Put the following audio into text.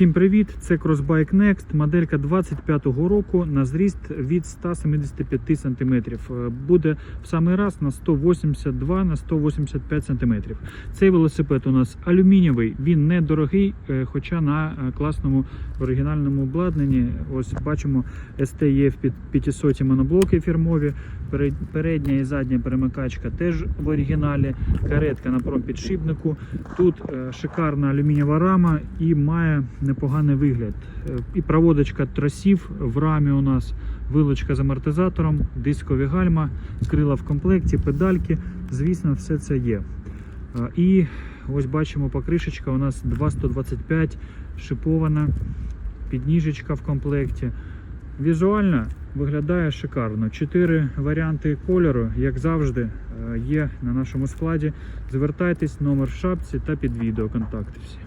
Всім привіт! Це Crossbike Next, моделька 25-го року на зріст від 175 см. Буде в самий раз на 182 на 185 см. Цей велосипед у нас алюмінієвий, він недорогий, е, хоча на е, класному оригінальному обладнанні. Ось бачимо STF під 500 моноблоки фірмові. Передня і задня перемикачка теж в оригіналі. Каретка на промпідшипнику. Тут е, шикарна алюмінієва рама і має непоганий вигляд. Е, І проводочка тросів в рамі у нас, вилочка з амортизатором, дискові гальма, крила в комплекті, педальки. Звісно, все це є. Е, І ось бачимо покришечка у нас 2,125 шипована, підніжечка в комплекті. Візуально виглядає шикарно. Чотири варіанти кольору, як завжди, е, є на нашому складі. Звертайтесь, номер в шапці та під відео контакти всі.